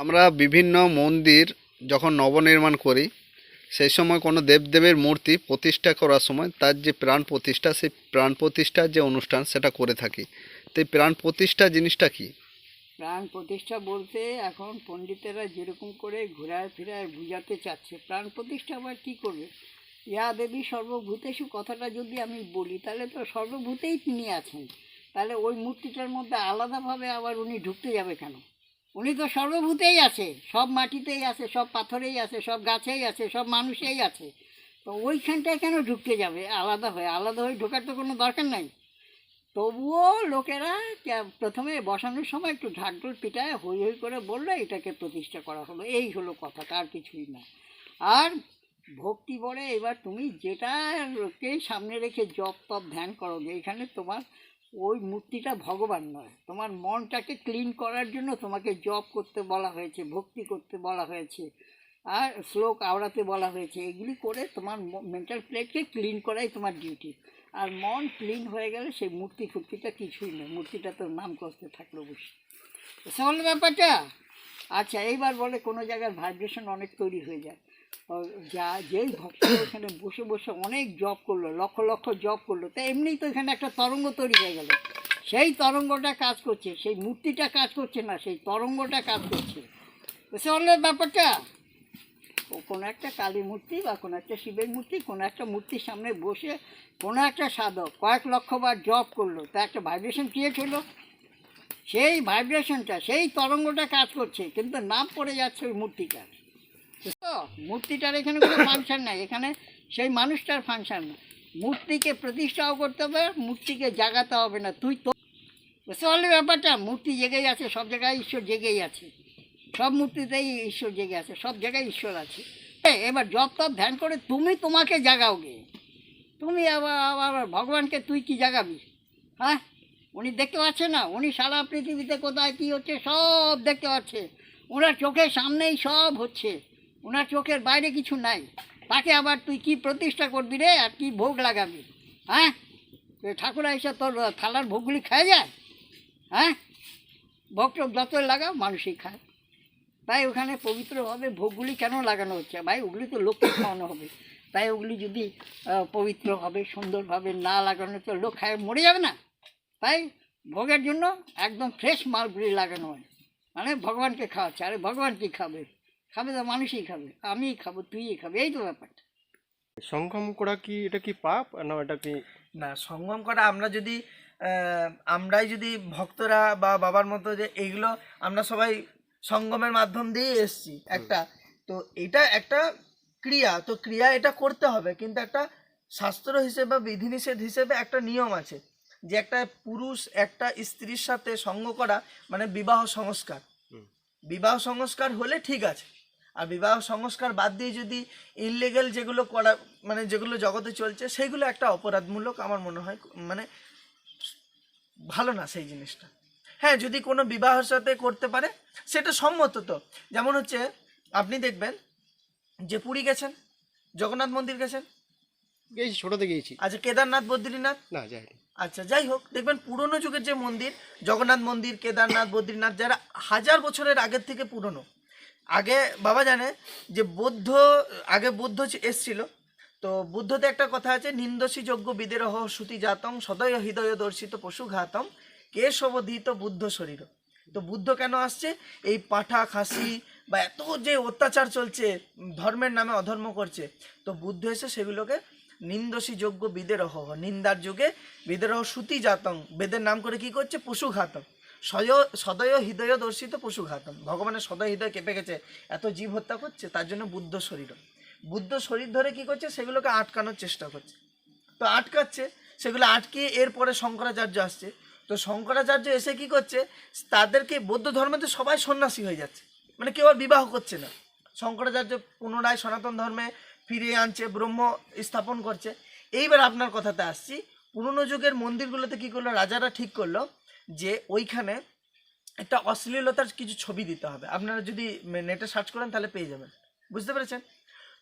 আমরা বিভিন্ন মন্দির যখন নবনির্মাণ করি, সেই সময় কোনো দেবদেবের মূর্তি প্রতিষ্ঠা করার সময় তার যে প্রাণ প্রতিষ্ঠা, সেই প্রাণ প্রতিষ্ঠার যে অনুষ্ঠান সেটা করে থাকি। তো এই প্রাণ প্রতিষ্ঠা জিনিসটা কি? প্রাণ প্রতিষ্ঠা বলতে এখন পণ্ডিতেরা যেরকম করে ঘোরায় ফেরায় বুঝাতে চাচ্ছে, প্রাণ প্রতিষ্ঠা আবার কী করবে? ইয়া দেবী সর্বভূতেষু কথাটা যদি আমি বলি, তাহলে তো সর্বভূতেই তিনি আছেন। তাহলে ওই মূর্তিটার মধ্যে আলাদাভাবে আবার উনি ঢুকতে যাবে কেন? উনি তো সর্বভূতেই আছে, সব মাটিতেই আছে, সব পাথরেই আছে, সব গাছেই আছে, সব মানুষেই আছে। তো ওইখানটায় কেন ঢুকতে যাবে? আলাদা হয়ে আলাদা হয়ে ঢোকার তো কোনো দরকার নাই। তবুও লোকেরা প্রথমে বসানোর সময় একটু ঢাকঢোল পিটায় হই হই করে বলল, এটাকে প্রতিষ্ঠা করা হলো। এই হলো কথা, তার কিছুই না। আর ভক্তি বলে, এবার তুমি যেটাকে সামনে রেখে জপ তপ ধ্যান করো এখানে তোমার ওই মূর্তিটা ভগবান নয়। তোমার মনটাকে ক্লিন করার জন্য তোমাকে জপ করতে বলা হয়েছে, ভক্তি করতে বলা হয়েছে, আর শ্লোক আওড়াতে বলা হয়েছে। এগুলি করে তোমার মেন্টাল প্লেটকে ক্লিন করাই তোমার ডিউটি আর মন ক্লিন হয়ে গেলে সেই মূর্তি ফুর্তিটা কিছুই নয় মূর্তিটা তোর নাম করতে থাকল বসে বুঝতে ব্যাপারটা আচ্ছা এইবার বলে কোনো জায়গার ভাইব্রেশন অনেক তৈরি হয়ে যায়। যা, যেই ভক্ত ওখানে বসে বসে অনেক জব করল, লক্ষ লক্ষ জব করল, তা এমনিই তো এখানে একটা তরঙ্গ তৈরি হয়ে গেল। সেই তরঙ্গটা কাজ করছে, সেই মূর্তিটা কাজ করছে না, সেই তরঙ্গটা কাজ করছে। বুঝতে পারলে ব্যাপারটা? ও, কোনো একটা কালী মূর্তি বা কোনো একটা শিবের মূর্তি, কোনো একটা মূর্তির সামনে বসে কোনো একটা সাধক কয়েক লক্ষ বার জপ করল, তা একটা ভাইব্রেশন ক্রিয়েট হলো। সেই ভাইব্রেশনটা সেই তরঙ্গটা কাজ করছে কিন্তু নাম পড়ে যাচ্ছে ওই মূর্তিটার। মূর্তিটার এখানে কোনো ফাংশন নাই এখানে সেই মানুষটার ফাংশন না। মূর্তিকে প্রতিষ্ঠাও করতে হবে মূর্তিকে জাগাতে হবে না। তুই তো বুঝতে পারলি ব্যাপারটা? মূর্তি জেগেই আছে সব জায়গায় ঈশ্বর জেগেই আছে। সব মূর্তিতেই ঈশ্বর জেগে আছে সব জায়গায় ঈশ্বর আছে। এ, এবার জপ তপ ধ্যান করে তুমি তোমাকে জাগাও গে। তুমি আবার আবার ভগবানকে তুই কি জাগাবি? হ্যাঁ? উনি দেখতে পাচ্ছে না উনি সারা পৃথিবীতে কোথায় কী হচ্ছে সব দেখতে পাচ্ছে। ওনার চোখের সামনেই সব হচ্ছে। ওনার চোখের বাইরে কিছু নাই। তাকে আবার তুই কি প্রতিষ্ঠা করবি রে আর কি ভোগ লাগাবি? হ্যাঁ? ঠাকুর এসে তোর থালার ভোগগুলি খায় যায়? হ্যাঁ? ভোগ টোগ যতই লাগাও মানুষই খায়। তাই ওখানে পবিত্রভাবে ভোগগুলি কেন লাগানো হচ্ছে? ভাই ওগুলি তো লোককে খাওয়ানো হবে। তাই ওগুলি যদি আহ, পবিত্রভাবে সুন্দরভাবে না লাগানো তো লোক খায় মরে যাবে না? তাই ভোগের জন্য একদম ফ্রেশ মালগুলি লাগানো হয়। মানে ভগবানকে খাওয়াচ্ছে। আরে ভগবান কী খাবে? খাবে তো মানুষই খাবে। আমিই খাব তুইই খাবে। এই তো ব্যাপারটা সঙ্গম করা কি এটা কি পাপ? না এটা কি না সঙ্গম করা আমরা যদি আমরাই যদি ভক্তরা বা বাবার মতো যে এইগুলো আমরা সবাই সঙ্গমের মাধ্যম দিয়ে এসছি একটা তো এটা একটা ক্রিয়া। তো ক্রিয়া এটা করতে হবে কিন্তু একটা শাস্ত্র হিসেবে বা বিধিনিষেধ হিসেবে একটা নিয়ম আছে। যে একটা পুরুষ একটা স্ত্রীর সাথে সঙ্গ করা মানে বিবাহ সংস্কার। বিবাহ সংস্কার হলে ঠিক আছে। আর বিবাহ সংস্কার বাদ দিয়ে যদি ইনলিগেল যেগুলো করা মানে যেগুলো জগতে চলছে সেগুলো একটা অপরাধমূলক আমার মনে হয় মানে ভালো না সেই জিনিসটা। হ্যাঁ যদি কোনো বিবাহের সাথে করতে পারে সেটা সম্মত তো। যেমন হচ্ছে আপনি দেখবেন যে পুরী গেছেন জগন্নাথ মন্দির গেছেন গেছি ছোট থেকে গেছি আচ্ছা কেদারনাথ বদ্রীনাথ? না যাইনি। আচ্ছা যাই হোক দেখবেন পুরনো যুগের যে মন্দির জগন্নাথ মন্দির কেদারনাথ বদ্রীনাথ যারা হাজার বছরের আগের থেকে পুরনো আগে বাবা জানে যে বৌদ্ধ আগে বৌদ্ধ এসছিল। তো বুদ্ধতে একটা কথা আছে নিন্দসী যজ্ঞ বিদেরহ শ্রুতি জাতম সদয় হৃদয় দর্শিত পশু ঘাতম কেশবধিত বুদ্ধ শরীর। তো বুদ্ধ কেন আসছে? এই পাঠা খাসি বা এত যে অত্যাচার চলছে ধর্মের নামে অধর্ম করছে তো বুদ্ধ এসে সেগুলোকে নিন্দসী যজ্ঞ বিদেরহ, নিন্দার যুগে বিদেরহ শ্রুতি জাতং। বেদের নাম করে কি করছে? পশুঘাতক। সদয় হৃদয় দর্শিত পশু ঘাতম ভগবানের সদয় হৃদয় কেঁপে গেছে, এত জীব হত্যা করছে, তার জন্য বুদ্ধ শরীর। বুদ্ধ শরীর ধরে কি করছে? সেগুলোকে আটকানোর চেষ্টা করছে। তো আটকাচ্ছে, সেগুলো আটকে এরপরে শঙ্করাচার্য আসছে। তো শঙ্করাচার্য এসে কি করছে? তাদেরকে বৌদ্ধ ধর্মেতে সবাই সন্ন্যাসী হয়ে যাচ্ছে। মানে কেউ আর বিবাহ করছে না। শঙ্করাচার্য পুনরায় সনাতন ধর্মে ফিরিয়ে আনছে, ব্রহ্ম স্থাপন করছে। এইবার আপনার কথাতে আসছি, পুরনো যুগের মন্দিরগুলোতে কি করল, রাজারা ঠিক করল যে ওইখানে একটা অশ্লীলতার কিছু ছবি দিতে হবে। আপনারা যদি নেটে সার্চ করেন তাহলে পেয়ে যাবেন। বুঝতে পেরেছেন?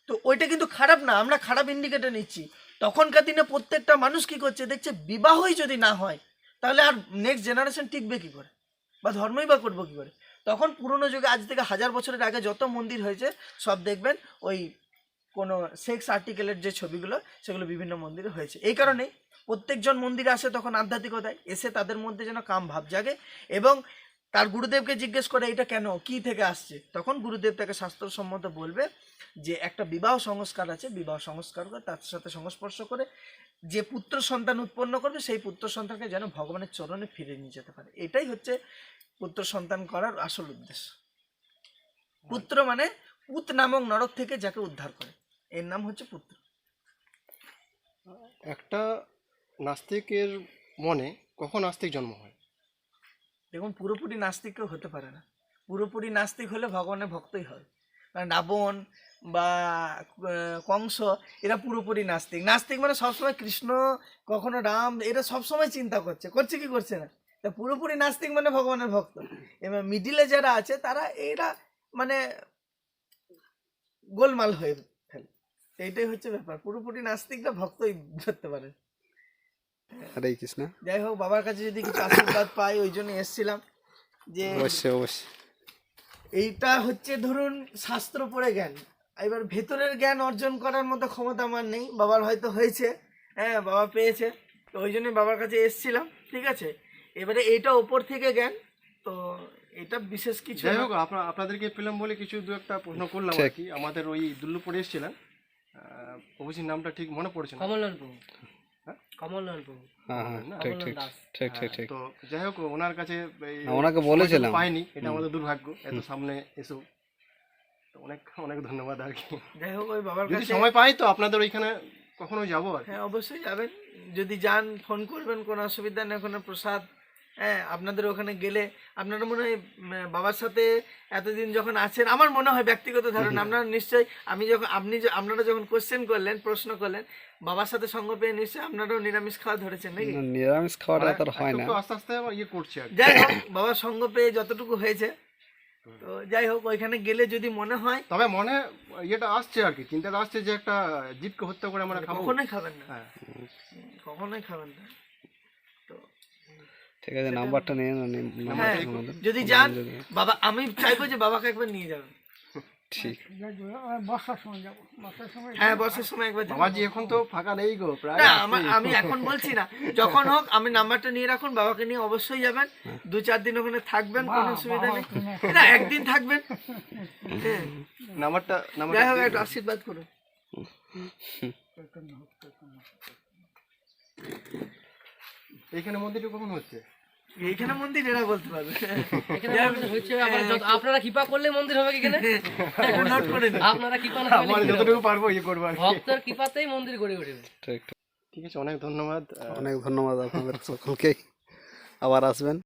তো ওইটা কিন্তু খারাপ না, আমরা খারাপ ইন্ডিকেটর নিচ্ছি। তখনকার দিনে প্রত্যেকটা মানুষ কি করছে, দেখছে বিবাহই যদি না হয়, তাহলে আর নেক্সট জেনারেশন টিকবে কি করে? বা ধর্মই বা করব কি করে? তখন পুরনো যুগে, আজ থেকে হাজার বছরের আগে যত মন্দির হয়েছে, সব দেখবেন ওই কোনো সেক্স আর্টিকেলের যে ছবিগুলো সেগুলো বিভিন্ন মন্দিরে হয়েছে। এই কারণেই প্রত্যেকজন মন্দিরে আসে তখন আধ্যাত্মিকতায় এসে তাদের মধ্যে যেন কাম ভাব জাগে এবং তার গুরুদেবকে জিজ্ঞেস করে এটা কেন? কি থেকে আসছে? তখন গুরুদেব তাকে শাস্ত্রসম্মত বলবে যে একটা বিবাহ সংস্কার আছে বিবাহ সংস্কার করে তার সাথে সংস্পর্শ করে যে পুত্র সন্তান উৎপন্ন করবে সেই পুত্র সন্তানকে যেন ভগবানের চরণে ফিরে নিয়ে যেতে পারে। এটাই হচ্ছে পুত্র সন্তান করার আসল উদ্দেশ্য। পুত্র মানে পুত নামক নরক থেকে যাকে উদ্ধার করে। এর নাম হচ্ছে পুত্র। একটা নাস্তিকের মনে কখন নাস্তিক জন্ম হয়? দেখুন পুরোপুরি নাস্তিক কেউ হতে পারে না। পুরোপুরি নাস্তিক হলে ভগবানের ভক্তই হয়। মানে রাবণ বা কংস এরা পুরোপুরি নাস্তিক। নাস্তিক মানে সবসময় কৃষ্ণ কখনো রাম এরা সবসময় চিন্তা করছে। করছে কি করছে না? তা পুরোপুরি নাস্তিক মানে ভগবানের ভক্ত। এবার মিডিলে যারা আছে তারা এরা মানে গোলমাল হয়ে এইটাই হচ্ছে ব্যাপার। পুরোপুরি নাস্তিকরা ভক্তই ধরতে পারে। হরে কৃষ্ণ। যাই হোক বাবার কাছে যদি কিছু আশীর্বাদ পাই ওই জন্য এসছিলাম যে অবশ্যই অবশ্যই। এইটা হচ্ছে ধরুন শাস্ত্র পড়ে জ্ঞান। এবার ভেতরের জ্ঞান অর্জন করার মতো ক্ষমতা আমার নেই। বাবার হয়তো হয়েছে হ্যাঁ বাবা পেয়েছে। তো ওই জন্য বাবার কাছে এসছিলাম ঠিক আছে? এবারে এইটা ওপর থেকে জ্ঞান তো এটা বিশেষ কিছু যাই হোক আপনাদেরকে পেলাম বলে কিছু দু একটা প্রশ্ন করলাম আর কি। আমাদের ওই দুল্লুপুরে এসেছিলেন প্রভুজির নামটা ঠিক মনে পড়ছে না। কমলনাথ প্রভু হ্যাঁ? কমলনাথ প্রভু হ্যাঁ হ্যাঁ তো যাই হোক ওনার কাছে এই ওনাকে বলেছিলাম। পাইনি এটা আমাদের দুর্ভাগ্য এত সামনে এসো। তো অনেক অনেক ধন্যবাদ আর কি। যাই হোক ওই বাবার যদি কাছে সময় পাই তো আপনাদের ওইখানে কখনো যাব আর হ্যাঁ অবশ্যই যাবেন। যদি যান ফোন করবেন কোনো অসুবিধা নেই ওখানে প্রসাদ হ্যাঁ আপনাদের ওখানে গেলে আপনারা মনে হয় বাবার সাথে এতদিন যখন আছেন আমার মনে হয় ব্যক্তিগত ধারণা আপনারা নিশ্চয়ই আমি যখন আপনি আপনারা যখন কোশ্চেন করলেন প্রশ্ন করলেন বাবার সাথে সঙ্গ পেয়ে নিশ্চয়ই আপনারাও নিরামিষ খাওয়া ধরেছেন নাকি? নিরামিষ খাওয়াটা তো হয় না। আস্তে আস্তে ইয়ে করছে আর যাই হোক বাবার সঙ্গ পেয়ে যতটুকু হয়েছে তো যাই হোক ওইখানে গেলে যদি মনে হয় তবে মনে ইয়েটা আসছে আর কি চিন্তাটা আসছে যে একটা জীবকে হত্যা করে আমরা খাব। কখনোই খাবেন না। হ্যাঁ। কখনোই খাবেন না। ঠিক আছে নাম্বারটা নিয়ে নিন, হ্যাঁ যদি যান বাবা আমি চাইব যে বাবাকে একবার নিয়ে যাবেন ঠিক। বর্ষার সময় যাব বর্ষার সময় হ্যাঁ বর্ষার সময় একবার। বাবাজি এখন তো ফাঁকা নেই গো প্রায় না আমি এখন বলছি না। যখন হোক আমি নাম্বারটা নিয়ে রাখুন বাবাকে নিয়ে অবশ্যই যাবেন। দু চার দিন ওখানে থাকবেন কোনো অসুবিধা নেই। না একদিন থাকবেন। হ্যাঁ। নাম্বারটা নাম্বারটা যাই হোক একটু আশীর্বাদ করুন এইখানে মন্দিরটা কখন হচ্ছে? এইখানে মন্দির এরা বলতে পারবে। যত- আপনারা কৃপা করলে মন্দির হবে কি এখানে। আপনারা কৃপা না আমার? যতটুকু পারব ইয়ে করব ভক্তের কৃপাতেই মন্দির গড়ে উঠবে। ঠিক আছে অনেক ধন্যবাদ। অনেক ধন্যবাদ আপনাদের সকলকেই। আবার আসবেন।